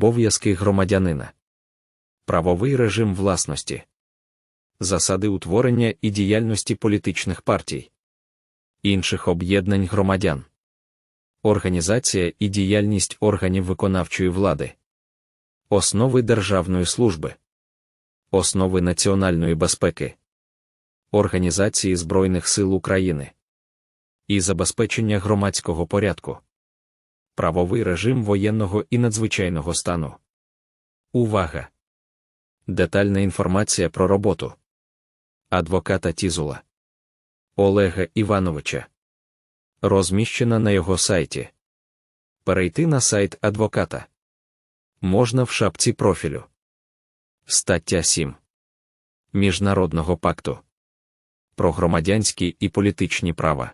Обов'язки громадянина. Правовий режим власності. Засади утворення і діяльності політичних партій, інших об'єднань громадян, організація і діяльність органів виконавчої влади, основи державної служби, основи національної безпеки, організації Збройних сил України. І забезпечення громадського порядку правовий режим воєнного і надзвичайного стану. Увага! Детальна інформація про роботу адвоката Тізула Олега Івановича. Розміщена на його сайті. Перейти на сайт адвоката можна в шапці профілю. Стаття 7 Міжнародного пакту про громадянські і політичні права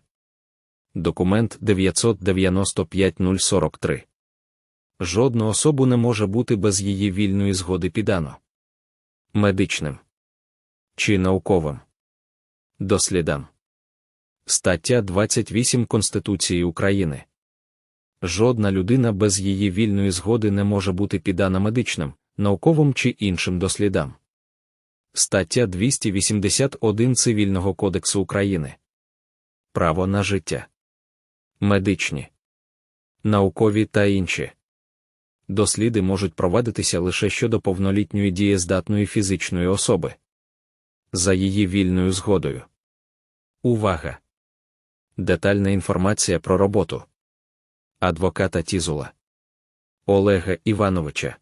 документ 995-043. Жодну особу не може бути без її вільної згоди піддано. Медичним чи науковим дослідам. Стаття 28 Конституції України. Жодна людина без її вільної згоди не може бути піддана медичним, науковим чи іншим дослідам. Стаття 281 Цивільного кодексу України. Право на життя медичні, наукові та інші. Досліди можуть провадитися лише щодо повнолітньої дієздатної фізичної особи. За її вільною згодою. Увага! Детальна інформація про роботу адвоката Тізула Олега Івановича.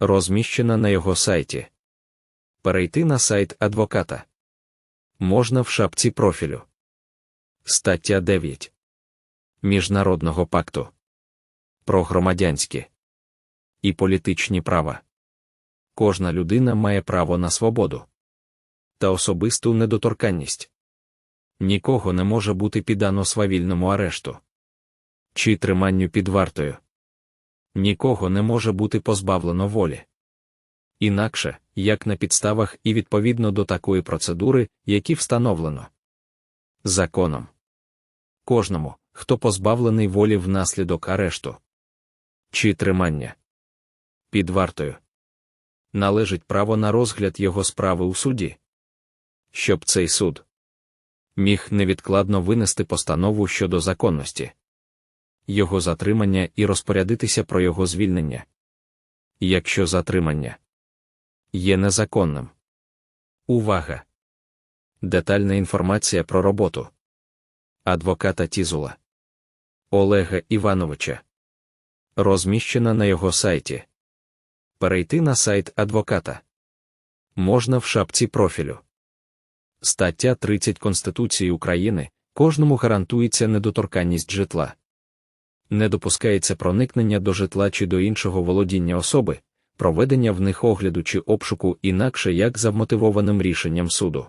Розміщена на його сайті. Перейти на сайт адвоката можна в шапці профілю. Стаття 9 Міжнародного пакту про громадянські і політичні права. Кожна людина має право на свободу та особисту недоторканність. Нікого не може бути піддано свавільному арешту чи триманню під вартою. Нікого не може бути позбавлено волі. Інакше, як на підставах і відповідно до такої процедури, які встановлено законом. Кожному, хто позбавлений волі внаслідок арешту чи тримання під вартою. Належить право на розгляд його справи у суді, щоб цей суд міг невідкладно винести постанову щодо законності, його затримання і розпорядитися про його звільнення. Якщо затримання є незаконним. Увага! Детальна інформація про роботу адвоката Тізула Олега Івановича. Розміщена на його сайті. Перейти на сайт адвоката можна в шапці профілю. Стаття 30 Конституції України кожному гарантується недоторканність житла. Не допускається проникнення до житла чи до іншого володіння особи, проведення в них огляду чи обшуку інакше як за вмотивованим рішенням суду.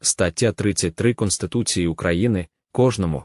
Стаття 33 Конституції України кожному,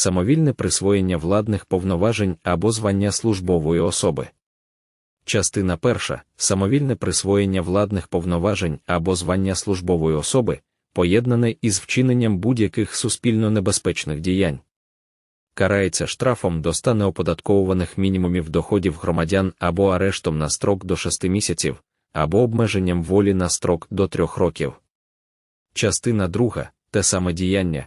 самовільне присвоєння владних повноважень або звання службової особи. Частина перша самовільне присвоєння владних повноважень або звання службової особи, поєднане із вчиненням будь-яких суспільно небезпечних діянь. Карається штрафом до 100 неоподатковуваних мінімумів доходів громадян або арештом на строк до 6 місяців, або обмеженням волі на строк до 3 років. Частина друга те саме діяння,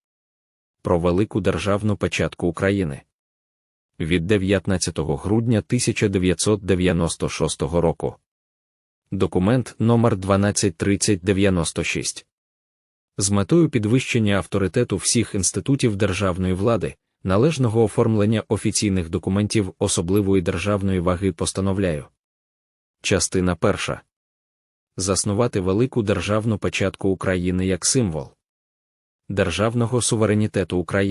про велику державну печатку України від 19 грудня 1996 року. Документ номер 123096 з метою підвищення авторитету всіх інститутів державної влади, належного оформлення офіційних документів особливої державної ваги постановляю. Частина перша. Заснувати велику державну печатку України як символ державного суверенітету України.